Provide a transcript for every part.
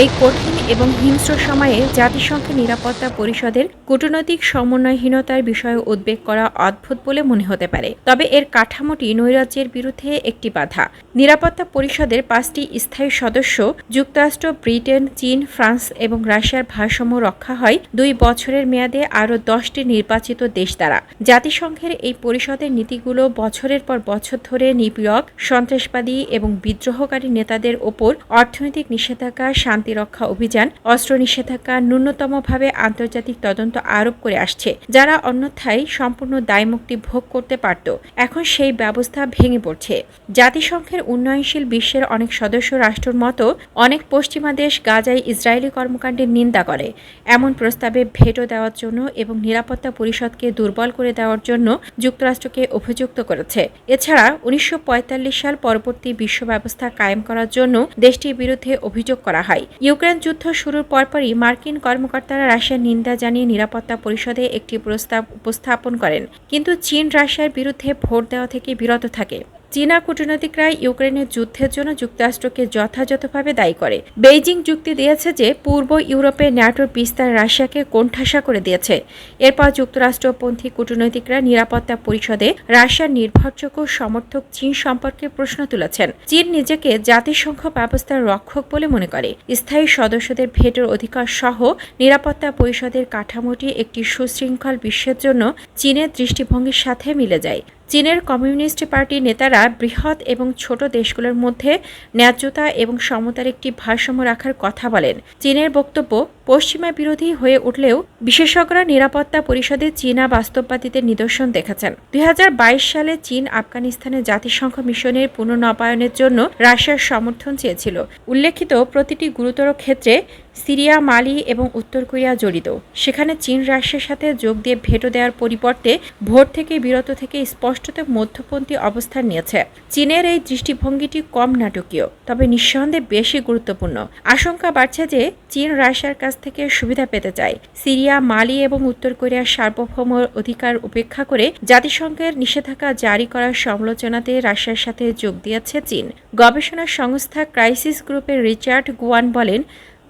এই কঠিন এবং হিংস্র সময়ে জাতিসংঘের নিরাপত্তা পরিষদের কূটনৈতিক সমন্বয়হীনতার বিষয়ে উদ্বেগ করা অদ্ভুত বলে মনে হতে পারে। তবে এর কাঠামোটি নৈরাজ্যের বিরুদ্ধে একটি বাধা। নিরাপত্তা পরিষদের পাঁচটি স্থায়ী সদস্য, যুক্তরাষ্ট্র, ব্রিটেন, চীন, ফ্রান্স এবং রাশিয়ার ভারসাম্য রক্ষা হয় দুই বছরের মেয়াদে আরও দশটি নির্বাচিত দেশ দ্বারা। জাতিসংঘের এই পরিষদের নীতিগুলো বছরের পর বছর ধরে নিপীড়ক, সন্ত্রাসবাদী এবং বিদ্রোহকারী নেতাদের ওপর অর্থনৈতিক নিষেধাজ্ঞা শান্তিরক্ষা অভিযান অস্ত্র নিষেধাজ্ঞা ন্যূনতমভাবে আন্তর্জাতিক তদন্ত আরোপ করে আসছে, যারা অন্যথায় সম্পূর্ণ দায়মুক্তি ভোগ করতে পারত। এখন সেই ব্যবস্থা ভেঙে পড়ছে। জাতিসংঘের উন্নয়নশীল বিশ্বের অনেক সদস্য রাষ্ট্রের মতো অনেক পশ্চিমা দেশ গাজায় ইসরায়েলি কর্মকাণ্ডের নিন্দা করে। এমন প্রস্তাবে ভেটো দেওয়ার জন্য এবং নিরাপত্তা পরিষদকে দুর্বল করে দেওয়ার জন্য যুক্তরাষ্ট্রকে অভিযুক্ত করেছে। এছাড়া উনিশশো পঁয়তাল্লিশ সাল পরবর্তী বিশ্ব ব্যবস্থা কায়েম করার জন্য দেশটির বিরুদ্ধে অভিযোগ করা হয়। ইউক্রেন যুদ্ধ শুরুর পরপরই মার্কিন কর্মকর্তারা রাশিয়ার নিন্দা জানিয়ে নিরাপত্তা পরিষদে একটি প্রস্তাব উপস্থাপন করেন। কিন্তু চীন রাশিয়ার বিরুদ্ধে ভোট দেওয়া থেকে বিরত থাকে। চীনা কূটনৈতিকরা ইউক্রেনের যুদ্ধের জন্য যুক্তরাষ্ট্রকে যথাযথভাবে দায়ী করে। বেইজিং যুক্তি দিয়েছে যে, পূর্ব ইউরোপে ন্যাটোর বিস্তার রাশিয়াকে কোণঠাসা করে দিয়েছে। এরপর যুক্তরাষ্ট্রপন্থী কূটনৈতিকরা নিরাপত্তা পরিষদে রাশিয়ার নির্ভরযোগ্য সমর্থক চীন সম্পর্কে প্রশ্ন তুলেছেন। চীন নিজেকে জাতিসংঘ ব্যবস্থার রক্ষক বলে মনে করে। স্থায়ী সদস্যদের ভেটোর অধিকার সহ নিরাপত্তা পরিষদের কাঠামোটি একটি সুশৃঙ্খল বিশ্বের জন্য চীনের দৃষ্টিভঙ্গির সাথে মিলে যায়। চীনের কমিউনিস্ট পার্টির নেতারা বৃহৎ এবং ছোট দেশগুলোর মধ্যে ন্যায্যতা এবং সমতার একটি ভারসাম্য রাখার কথা বলেন। চীনের বক্তব্য পশ্চিমা বিরোধী হয়ে উঠলেও বিশেষজ্ঞরা নিরাপত্তা পরিষদে চীনা বাস্তববাদীদের নিদর্শন দেখেছেন। দুই হাজার বাইশ সালে চীন আফগানিস্তানে জাতিসংঘ মিশনের পুনর্নবায়নের জন্য রাশিয়ার সমর্থন চেয়েছিল। উল্লেখিত প্রতিটি গুরুতর ক্ষেত্রে সিরিয়া, মালি এবং উত্তর কোরিয়া জড়িত। সেখানে চীন রাশিয়ার সাথে যোগ দিয়ে ভেটো দেওয়ার পরিবর্তে ভোট থেকে বিরত থেকে স্পষ্টত মধ্যপন্থী অবস্থান নিয়েছে। চীনের এই দৃষ্টিভঙ্গিটি কম নাটকীয়, তবে নিঃসন্দেহে বেশি গুরুত্বপূর্ণ। আশঙ্কা বাড়ছে যে চীন রাশিয়ার কাছ থেকে সুবিধা পেতে চায়। সিরিয়া, মালি এবং উত্তর কোরিয়ার সার্বভৌম অধিকার উপেক্ষা করে জাতিসংঘের নিষেধাজ্ঞা জারি করার সমালোচনাতে রাশিয়ার সাথে যোগ দিয়েছে চীন। গবেষণা সংস্থা ক্রাইসিস গ্রুপের রিচার্ড গুয়ান বলেন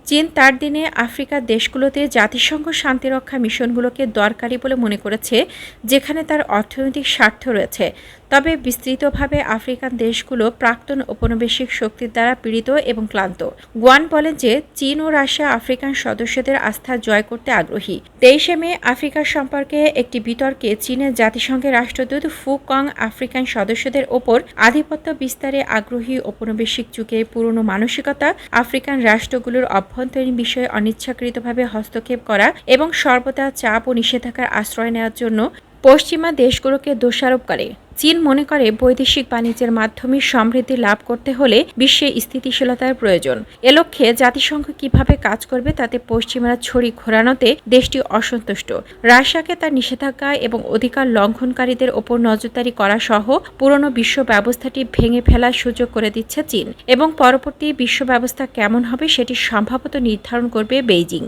চীন তার দিনে আফ্রিকার দেশগুলোতে জাতিসংঘ শান্তিরক্ষা মিশনগুলোকে দরকারি বলে মনে করেছে, যেখানে তার অর্থনৈতিক স্বার্থ রয়েছে। তবে বিস্তৃতভাবে আফ্রিকান দেশগুলো প্রাক্তন ঔপনিবেশিক শক্তির দ্বারা পীড়িত এবং ক্লান্ত। গুয়ান বলেন যে, চীন ও রাশিয়া আফ্রিকান সদস্যদের আস্থা জয় করতে আগ্রহী। তেইশে মে আফ্রিকা সম্পর্কে একটি বিতর্কে চীনের জাতিসংঘের রাষ্ট্রদূত ফু কং আফ্রিকান সদস্যদের ওপর আধিপত্য বিস্তারে আগ্রহী ঔপনিবেশিক যুগের পুরনো মানসিকতা আফ্রিকান রাষ্ট্রগুলোর অভ্যন্তরীণ বিষয়ে অনিচ্ছাকৃতভাবে হস্তক্ষেপ করা এবং সর্বদা চাপ ও নিষেধাজ্ঞার আশ্রয় নেওয়ার জন্য পশ্চিমা দেশগুলোকে দোষারোপ করে। চীন মনে করে বৈদেশিক বাণিজ্যের মাধ্যমে সমৃদ্ধি লাভ করতে হলে বিশ্বে স্থিতিশীলতার প্রয়োজন। এ লক্ষ্যে জাতিসংঘ কীভাবে কাজ করবে তাতে পশ্চিমারা ছড়ি ঘোরানোতে দেশটি অসন্তুষ্ট। রাশিয়াকে তার নিষেধাজ্ঞা এবং অধিকার লঙ্ঘনকারীদের ওপর নজরদারি করা সহ পুরনো বিশ্ব ব্যবস্থাটি ভেঙে ফেলার সুযোগ করে দিচ্ছে চীন এবং পরবর্তী বিশ্ব ব্যবস্থা কেমন হবে সেটি সম্ভবত নির্ধারণ করবে বেইজিং।